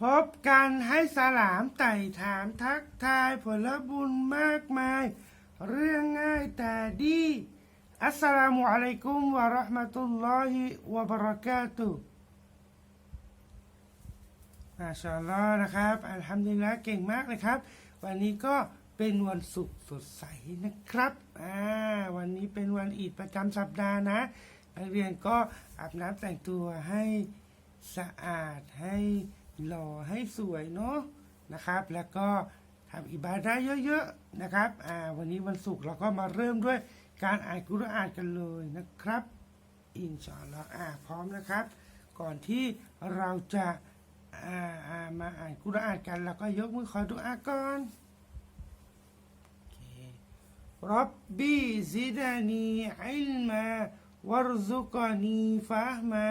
พบกันให้สลามไต่ถามทักทายผลบุญมากมาย เรื่องง่ายแต่ดี อัสสลามุอะลัยกุมวะราะห์มะตุลลอฮิวะบะเราะกาตุมาชาลอนะครับ อัลฮัมดุลิลละห์เก่งมากเลยครับ วันนี้ก็เป็นวันศุกร์สดใสนะครับอ่าวันนี้เป็นวันอีดประจำสัปดาห์นะนักเรียนก็อาบน้ำแต่งตัวให้สะอาดให้ หล่อให้สวยเนาะนะครับ แล้วก็ทำอิบาดะเยอะๆนะครับอ่าวันนี้วันศุกร์เราก็มาเริ่มด้วยการอ่านกุรอานกันเลยนะครับ อินชอัลลอฮ์อ่าพร้อมนะครับ ก่อนที่เราจะอ่าอ่ามาอ่านกุรอานกันเราก็ยกมือขอดุอาก่อนโอเครับบีซิดานีอิลมาวรซุกานีฟะมา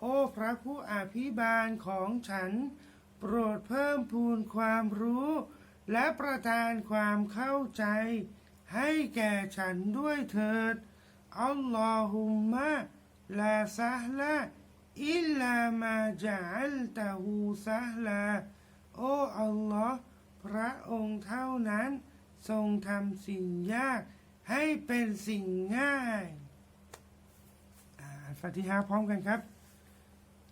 โอ้พระผู้อภิบาลของฉัน โปรดเพิ่มพูนความรู้ และประทานความเข้าใจ ให้แก่ฉันด้วยเถิด อัลลอฮุมมะลาซะฮ์ละอิลลามาจัลตะฮูซะฮ์ลาโอ้อัลลอฮ์พระองค์เท่านั้น ทรงทำสิ่งยาก ให้เป็นสิ่งง่ายอ่านฟาติฮาพร้อมกันครับ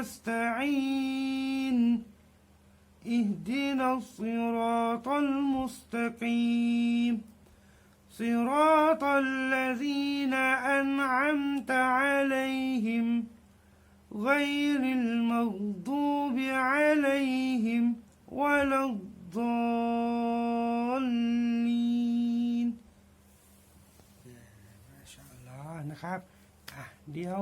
نستعين اهدنا الصراط المستقيم صراط الذين أنعمت عليهم غير المغضوب عليهم ولا الضالين มาชาอัลลอฮ์นะครับอ่ะเดี๋ยว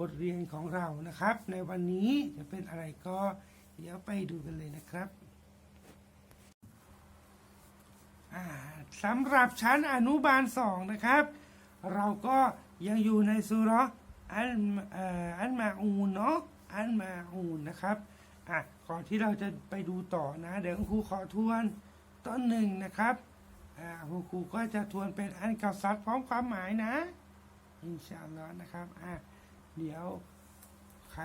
บทเรียนของเรานะครับ ในวันนี้จะเป็นอะไรก็เดี๋ยวไปดูกันเลยนะครับสำหรับชั้นอนุบาลสองนะครับ เราก็ยังอยู่ในสุรอันอันมาอูนเนาะอันมาอูนนะครับอะก่อนที่เราจะไปดูต่อนะ เดี๋ยวครูขอทวนต้นหนึ่งนะครับอ่าคุณครูก็จะทวนเป็นอันก่าซัดพร้อมความหมายนะอินชาอัลลอฮ์นะครับอ่า เดี๋ยว ใคร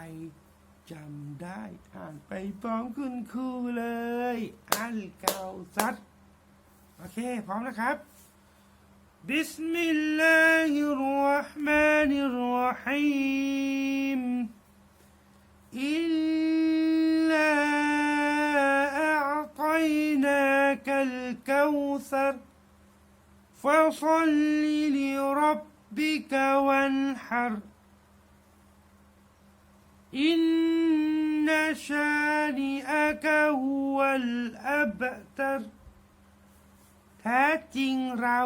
จำได้ อ่านไปพร้อมขึ้นคู่เลย อันเก่าซัด โอเค พร้อมแล้วครับบิสมิลลาฮิรราะห์มานิรราะฮีมอิลลาอัลตัยนากัลกาวซัรฟัศลลิรับบิกวันฮาร์ إن شانئك هو الأبتر แท้จริงเรา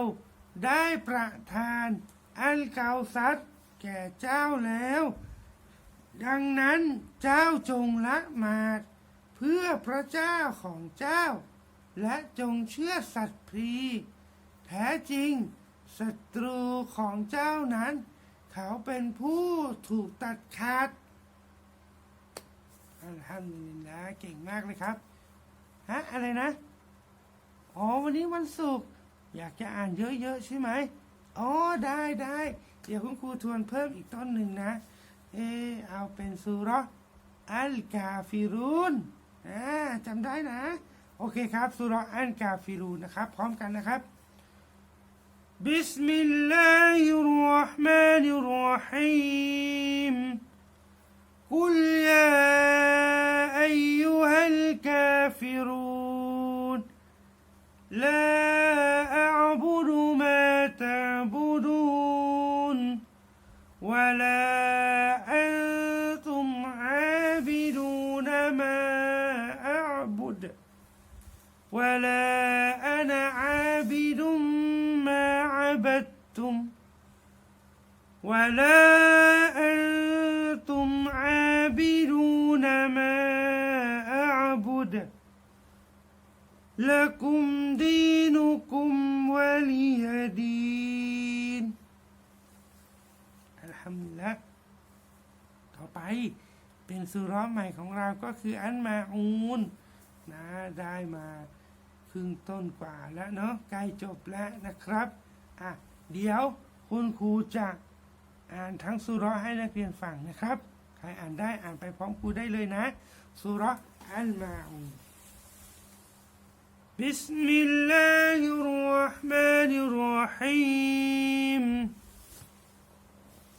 ได้ประทานอันเกาซัดแก่เจ้าแล้ว ดังนั้นเจ้าจงละหมาด เพื่อพระเจ้าของเจ้า และจงเชื่อสัตย์พรี แท้จริงศัตรูของเจ้านั้น เขาเป็นผู้ถูกตัดขาด อัลฮัมดุลิลละเก่งมากเลยครับ ฮะ อะไรนะ อ๋อ วันนี้วันศุกร์อยากจะอ่านเยอะ ๆ ใช่ไหม อ๋อ ได้ได้เดี๋ยวคุณครูทวนเพิ่มอีกต้นหนึ่งนะ เออเอาเป็นสุเราะห์อัลกาฟิรุนอ่าจำได้นะ โอเคครับสุเราะห์อัลกาฟิรุนนะครับ พร้อมกันนะครับ بسم الله الرحمن الرحيم قل يا أيها الكافرون لا เป็นสุเร้อใหม่ของเราก็คืออันมาอูนนะได้มาครึ่งต้นกว่าแล้วเนาะใกล้จบแล้วนะครับอ่ะเดี๋ยวคุณครูจะอ่านทั้งสุเร้อให้นักเรียนฟังนะครับ ใครอ่านได้อ่านไปพร้อมครูได้เลยนะสุเร้ออันมาอูน بسم الله الرحمن الرحيم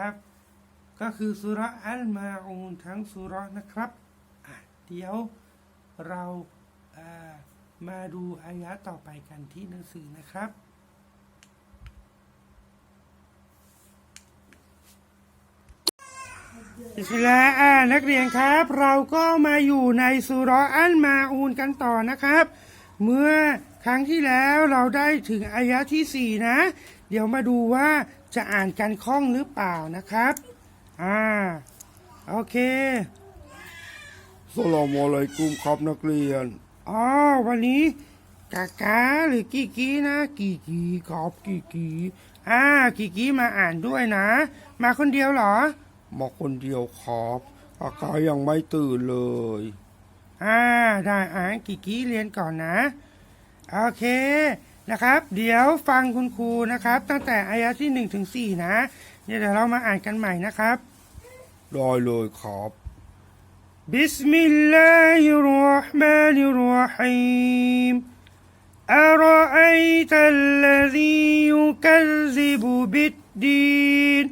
นะครับ ก็คือสุระอัลมาอูนทั้งสุระนะครับเดี๋ยวเราเอ่อมาดูอายะต่อไปกันที่หนังสือนะครับบิสลลาอานักเรียนครับ เราก็มาอยู่ในสุรอัลมาอูนกันต่อนะครับ เมื่อครั้งที่แล้วเราได้ถึงอายะที่สี่นะ เดี๋ยวมาดูว่า จะอ่านกันคล่องหรือเปล่านะครับ อ่า โอเคสลามอะลัยกุมครับนักเรียน อ๋อ วันนี้กากาหรือกีกีนะ กีกีครับกีกีอ่า กีกีมาอ่านด้วยนะ มาคนเดียวเหรอ มาคนเดียวครับอากายังไม่ตื่นเลย อ่า ได้อ่านกีกีเรียนก่อนนะ โอเค นะครับ เดี๋ยวฟังคุณครูนะครับ ตั้งแต่อายะที่หนึ่งถึงสี่นะเดี๋ยวเรามาอ่านกันใหม่นะครับ ได้เลยครับ بسم الله الرحمن الرحيم أرأيت الذي يكذب بالدين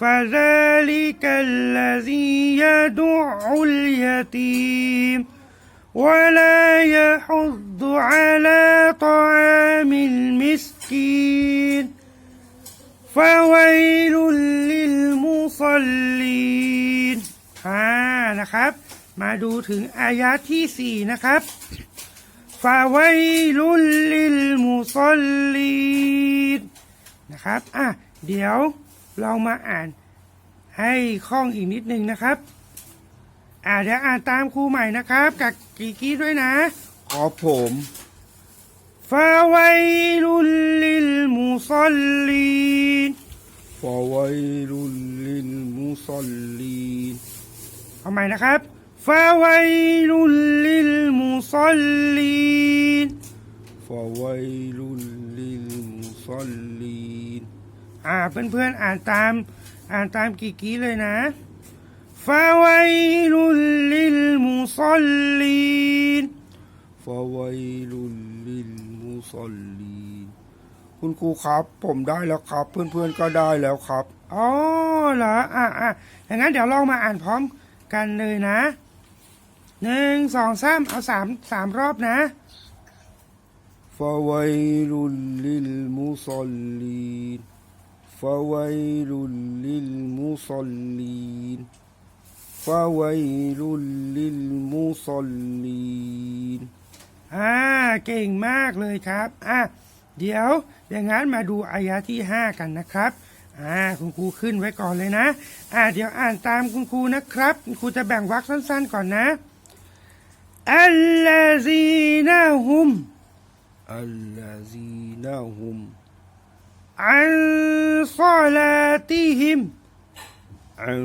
فذلك الذي يدع اليتيم ولا يحض على طعام فويل للمصلين อ่านะครับ มาดูถึงอายะที่สี่นะครับฟาไวลุลลิลมุซอลลีนนะครับอ่ะเดี๋ยวเรามาอ่านให้คล่องอีกนิดนึงนะครับ อ่าเดี๋ยวอ่านตามครูใหม่นะครับ กับกีกี้ด้วยนะ ครับผม ฟาไวลุลลิลมุซอลลีนฟาวัยรุลลิลมุซัลลีนเอาใหม่นะครับฟาไวลุลลิลมุซอลลีนฟาวัยรุลลิลมุซัลลีนอ่าเพื่อนๆอ่านตามอ่านตามกี่กี้เลยนะฟาไวลุลลิลมุ ซอลีคุณครูครับ ผมได้แล้วครับ เพื่อนๆก็ได้แล้วครับอ๋อเหรออะอะอย่างนั้นเดี๋ยวลองมาอ่านพร้อมกันเลยนะหนึ่งสองสามเอาสามสามรอบนะฟาวยลุลิลมุสลลีนฟาวยลุลิลมุสลลีนฟาวยลุลิลมุสลีน อ่าเก่งมากเลยครับอะเดี๋ยวอย่างนั้นมาดูอายะที่ 5 กันนะครับอ่าคุณครูขึ้นไว้ก่อนเลยนะอ่าเดี๋ยวอ่านตามคุณครูนะครับ คุณครูจะแบ่งวรรคสั้นๆก่อนนะอัลลาซีนาฮุมอัลลาซีนาฮุมอันซาลาติฮิมอัน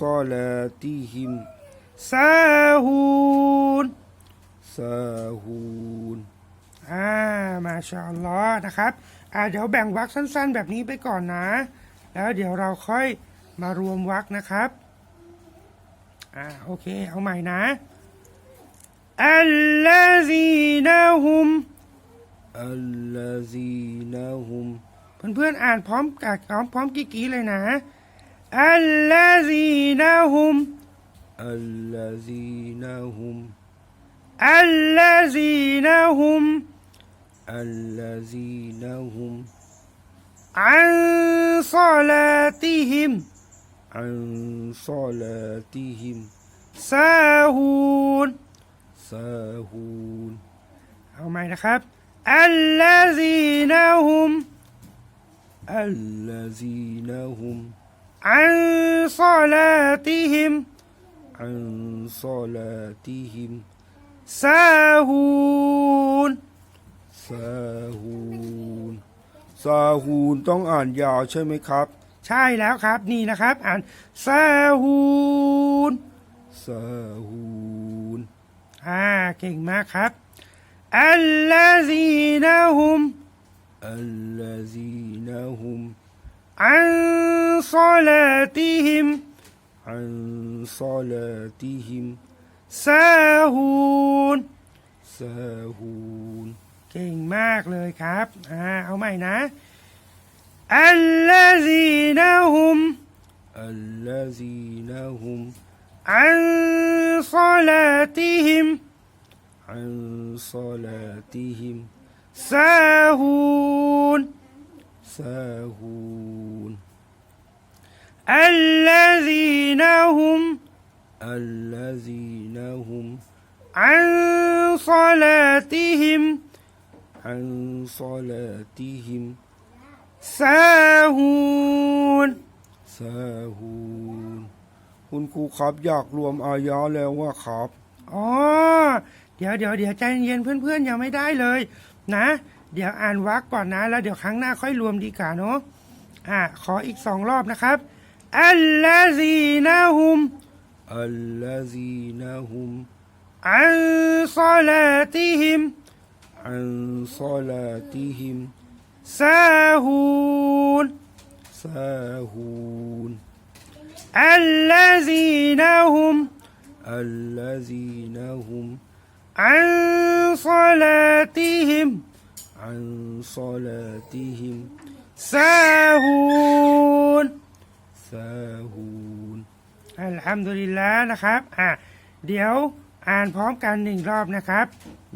ซาลาติฮิมซาฮูน ซาฮูนอ่ามาชาอัลลอนะครับอ่าเดี๋ยวแบ่งวักสั้น ๆ แบบนี้ไปก่อนนะ แล้วเดี๋ยวเราค่อยมารวมวักนะครับอ่าโอเคเอาใหม่นะอัลลาซีนาฮุมอัลลาซีนาฮุมเพื่อนๆอ่านพร้อมกับพร้อมพร้อมกี้ๆเลยนะอัลลาซีนาฮุมอัลลาซีนาฮุม عن صلاتهم อันซอลาติฮิม ساهون ซาฮูน เอาใหม่นะครับ الذين هم อัลลาซีนาฮุม عن صلاتهم อัน ซาฮูนซาฮูนซาฮูนต้องอ่านยาวใช่ไหมครับ ใช่แล้วครับนี่นะครับ อ่านซาฮูนซาฮูนอ่าเก่งมากครับอัลลาซีนะฮุมอัลลาซีนะฮุมอันซาลาติฮิมอันซาลาติฮิม น เก่งมากเลยครับ อ่า เอาใหม่นะ الذين هم อัลลาซีนาฮุม عن صلاتهم อันซอลาติฮิม ساهون ซาฮูน الذين هم อัลลาซีนาฮุม عن صلاتهم อันซอลาติฮิม ساهون ซาฮูน คุณครูครับอยากรวมอายะแล้วว่าครับ อ๋อ เดี๋ยวเดี๋ยวเดี๋ยวใจเย็นๆเพื่อนๆยังไม่ได้เลย นะ เดี๋ยวอ่านวรรคก่อนนะ แล้วเดี๋ยวครั้งหน้าค่อยรวมดีกว่าเนาะ อ่า ขออีกสองรอบนะครับ الذين هم อัลลาซีนาฮุม الذين هم عن صلاتهم عن صلاتهم ساهون ساهون. الذين هم الذين هم عن صلاتهم عن صلاتهم ساهون ساهون. อัลฮัมดุลิลละนะครับ อ่ะ เดี๋ยวอ่านพร้อมกันหนึ่งรอบนะครับ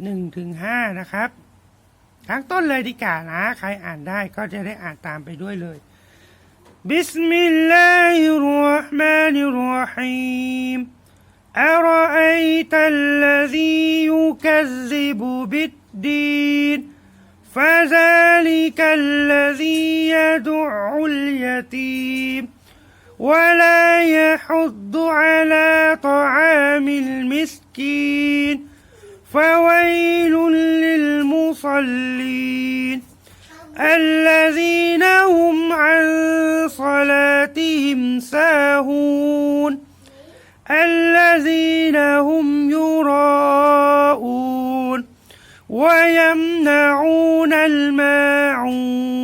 หนึ่งถึงห้านะครับ ทั้งต้นเลยดีกว่านะ ใครอ่านได้ก็จะได้อ่านตามไปด้วยเลย บิสมิลลาฮิรเราะห์มานิรเราะฮีม أرأيت الذي يكذب بالدين فذلك الذي يدع اليتيم ولا يحض على طعام المسكين فويل للمصلين الذين هم عن صلاتهم ساهون الذين هم يراءون ويمنعون الماعون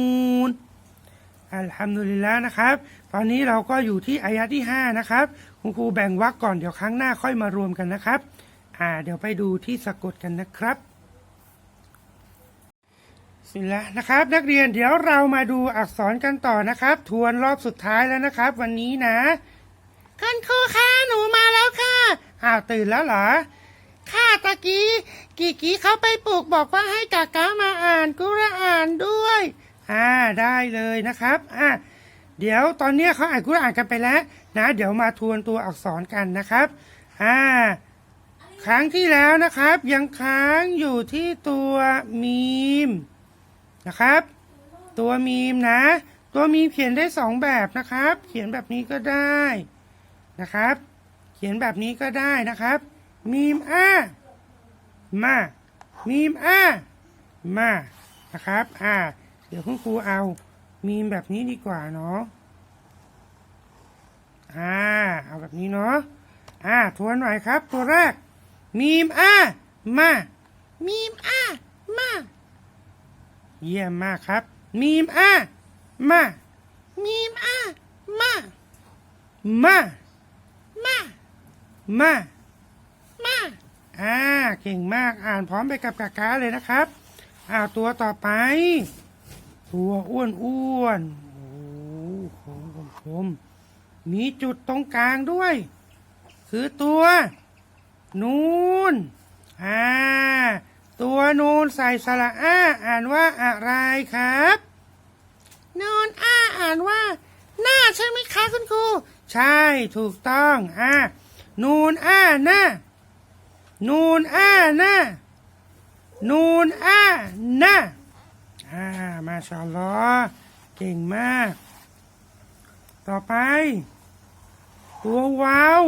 อัลฮัมดุลิลละนะครับ ตอนนี้เราก็อยู่ที่อายะที่ 5 นะครับ คุณครูแบ่งวรรคก่อนเดี๋ยวครั้งหน้าค่อยมารวมกันนะครับ อ่า เดี๋ยวไปดูที่สะกดกันนะครับสิละนะครับ นักเรียนเดี๋ยวเรามาดูอักษรกันต่อนะครับ ทวนรอบสุดท้ายแล้วนะครับ วันนี้นะคุณครูคะหนูมาแล้วค่ะอ้าวตื่นแล้วเหรอค่ะตะกี้กีกีเขาไปปลูกบอกว่าให้กากามาอ่านกุรอานด้วย อ่าได้เลยนะครับ อ่า เดี๋ยวตอนนี้เขาอ่านกุรอานกันไปแล้วนะ เดี๋ยวมาทวนตัวอักษรกันนะครับอ่าครั้งที่แล้วนะครับ ยังค้างอยู่ที่ตัวมีมนะครับ ตัวมีมนะ ตัวมีมเขียนได้สองแบบนะครับ เขียนแบบนี้ก็ได้นะครับ เขียนแบบนี้ก็ได้นะครับ มีมอามามีมอามานะครับอ่าเดี๋ยวคุณครูเอา มีมแบบนี้ดีกว่าเนาะอ่าเอาแบบนี้เนาะอ่าทวนหน่อยครับ ตัวแรก มีมอ่ามามีมอ่ามาเยี่ยมมากครับ มีมอ่ามามีมอะมามามามามาอ่าเก่งมากอ่านพร้อมไปกับกากาเลยนะครับอ่าตัวต่อไป ตัวอ้วนอ้วนๆโอ้โหคมคมๆมีจุดตรงกลางด้วย คือตัว นูนอ่า ตัวนูนใส่สระอ้า อ่านว่าอะไรครับนูนอ้าอ่านว่า หน้าใช่ไหมคะคุณครู ใช่ถูกต้องอ่านูนอ้าหน้านูนอ้าหน้านูนอ้าหน้า อ่ามาชาลลอฮ์เก่งมาก ต่อไป ตัววาว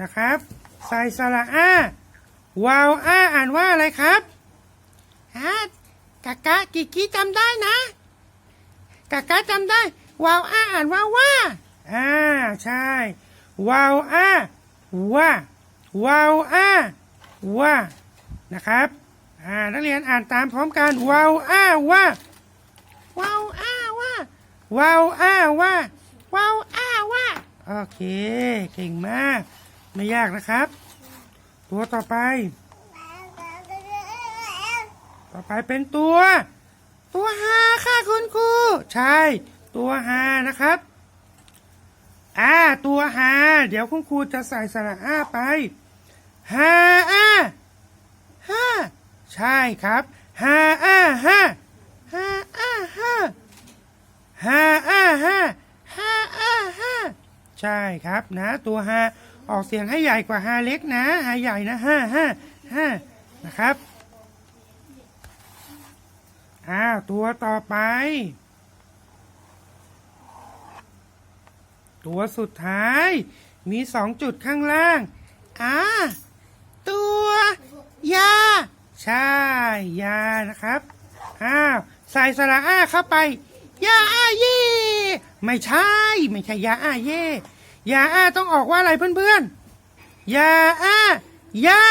นะครับใส่สระอ้าวาวอ้าอ่านว่าอะไรครับฮะกากะกิกกี้จำได้นะกากะจำได้วาวอ้าอ่านว่าว่าอ่าใช่วาวอ้าว่า วาวอ้าว่านะครับ อ่านักเรียนอ่านตามพร้อมกันวาวอ้าว่าวาวอ้าว่าวาวอ้าว่าวาวอ้าว่าโอเค เก่งมาก ไม่ยากนะครับ ตัวต่อไป ต่อไปเป็นตัว ตัวฮาค่ะคุณครูใช่ ตัวฮานะครับอ่าตัวฮาเดี๋ยวคุณครูจะใส่สระอ้าไปฮาอ้า ใช่ครับฮาอ้าห้าฮาอ้าห้าฮาอ้าห้าฮาอ้าห้าใช่ครับนะตัวฮาออกเสียงให้ใหญ่กว่าฮาเล็กนะฮาใหญ่นะห้าห้าห้านะครับอ้าวตัวต่อไป ตัวสุดท้ายมีสองจุดข้างล่างอ่าตัวยา ใช่ยานะครับอ้าวใส่สระอ้าเข้าไปยาอาเย่ไม่ใช่ ไม่ใช่ยาอาเย่ยาอาต้องออกว่าอะไรเพื่อนๆยาอายา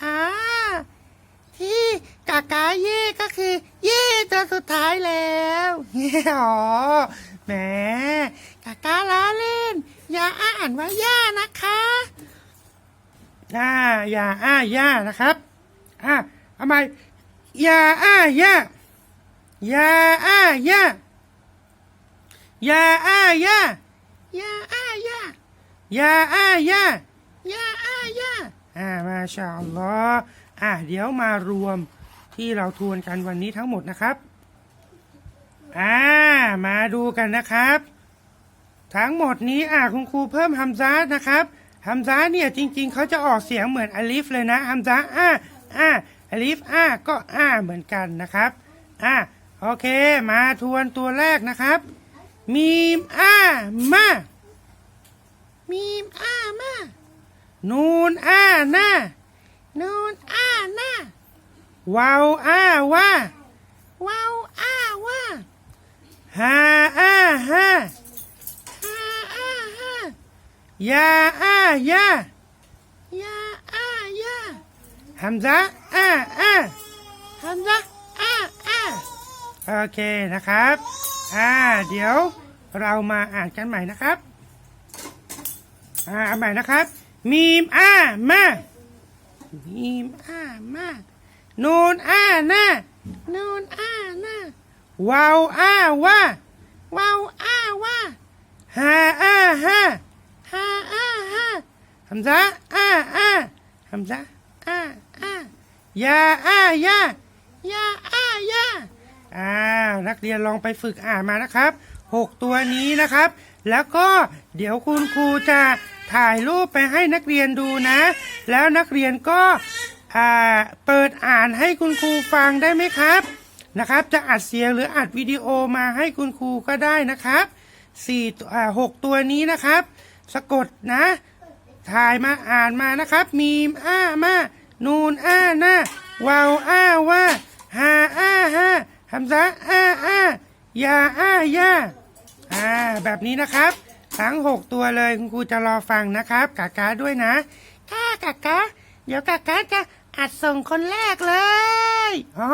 อ่าที่กากาเย่ก็คือ เย่ตัวสุดท้ายแล้วเฮ้อ๋อแหมกากาล้าเล่นอย่าอ่านว่าย่านะคะอ่ายาอ้าย่านะครับ อ่าทำไมยาอ้ายายาอ้ายายาอ้ายายาอ้าย่ายาอ้ายาอย่าอ้ายาอ่ามาชาอัลลอฮ์อะเดี๋ยวมารวมที่เราทวนกันวันนี้ทั้งหมดนะครับอ่ามาดูกันนะครับ ทั้งหมดนี้อะคุณครูเพิ่มฮัมซานะครับฮัมซาเนี่ยจริง ๆเขาจะออกเสียงเหมือนอลิฟเลยนะฮัมซาอ่า อ่าอลิฟอ่าก็อ่าเหมือนกันนะครับอ่าโอเค มาทวนตัวแรกนะครับ มีมอ่ามามีมอ่ามานูนอ่าหน้านูนอ้าหน้าวาวอ้าว่าวาวอ้าว่าฮาอ้าฮาฮาอ้าฮายาอ้ายายาอ้ายา ฮัมซะอ้าอ้าฮัมซะอ้าอ้าโอเคนะครับ อ่า เดี๋ยวเรามาอ่านกันใหม่นะครับ อ่าเอาใหม่นะครับ มีมอ้ามามีมอ้ามานูนอ้าหน้านูนอ้าหน้าวาวอ้าว่าวาวอ้าว่าฮาอ้าฮาฮาอ้าฮาฮัมซะอ้าอ้าฮัมซะอ้าอ้า ยาอ้ายายาอ้ายาอ้านักเรียนลองไปฝึกอ่านมานะครับหกตัวนี้นะครับ แล้วก็เดี๋ยวคุณครูจะถ่ายรูปไปให้นักเรียนดูนะ แล้วนักเรียนก็อ่าเปิดอ่านให้คุณครูฟังได้ไหมครับนะครับ จะอัดเสียงหรืออัดวิดีโอมาให้คุณครูก็ได้นะครับสี่อ่าหกตัวนี้นะครับ สะกดนะ ถ่ายมาอ่านมานะครับ มีอ้ามา นูนอ้าหน้าวาวอ้าว่าฮาอ้าฮาฮัมซะอ้าอ้ายาอ้ายาอ่าแบบนี้นะครับทั้งหกตัวเลยคุณครูจะรอฟังนะครับกากาด้วยนะค่ะกากาเดี๋ยวกากาจะอัดส่งคนแรกเลยอ๋อ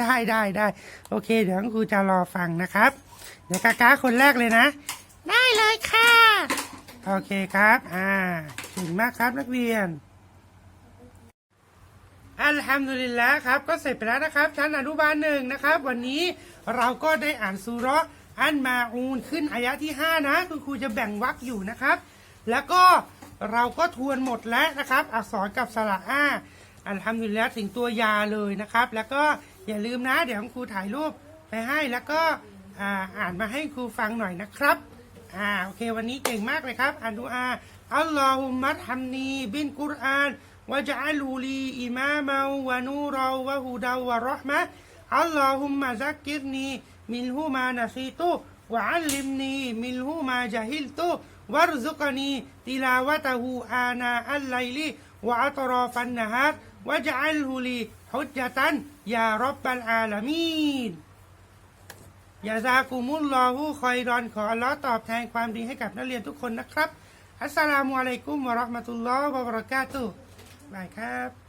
ได้ได้ได้โอเค เดี๋ยวคุณครูจะรอฟังนะครับเดี๋ยวกากาคนแรกเลยนะ ได้เลยค่ะ โอเคครับ อ่าเก่งมากครับนักเรียน อัลฮัมดุลิลละครับก็เสร็จไปแล้วนะครับชั้นอนุบาลหนึ่งนะครับ วันนี้เราก็ได้อ่านซูร์อันมาอูนขึ้นอายะที่ 5 นะคุณครูจะแบ่งวรรคอยู่นะครับ แล้วก็เราก็ทวนหมดแล้วนะครับ อักษรกับสระอาอัลฮัมดุลิลละถึงตัวยาเลยนะครับ แล้วก็อย่าลืมนะ เดี๋ยวครูถ่ายรูปไปให้แล้วก็อ่าอ่านมาให้ครูฟังหน่อยนะครับอ่าโอเควันนี้เก่งมากเลยครับอ่านดูอาอัลลอฮุมัดฮัมนีบินกุรอาน วะจัลูลีอิมามาวะนูราวะฮูดาวะรอห์มะอัลลอฮุมะซักกิรนีมินฮูมานะซีตุวะอัลลิมนีมินฮูมาจะฮิลตุวะรซุกนีติลาวะตะฮูอานาอัลไลลีวะอัตรอฟันนะฮารวะจัลูลีฮุจจตันยาร็อบบัลอาลามีนยาซากุมุลลอฮูคอยรอนขออัลลอฮ์ตอบแทนความดีให้กับนักเรียนทุกคนนะครับ อัสสลามุอะลัยกุมวะราะห์มะตุลลอฮ์วะบะเราะกาตุฮ์ บายครับ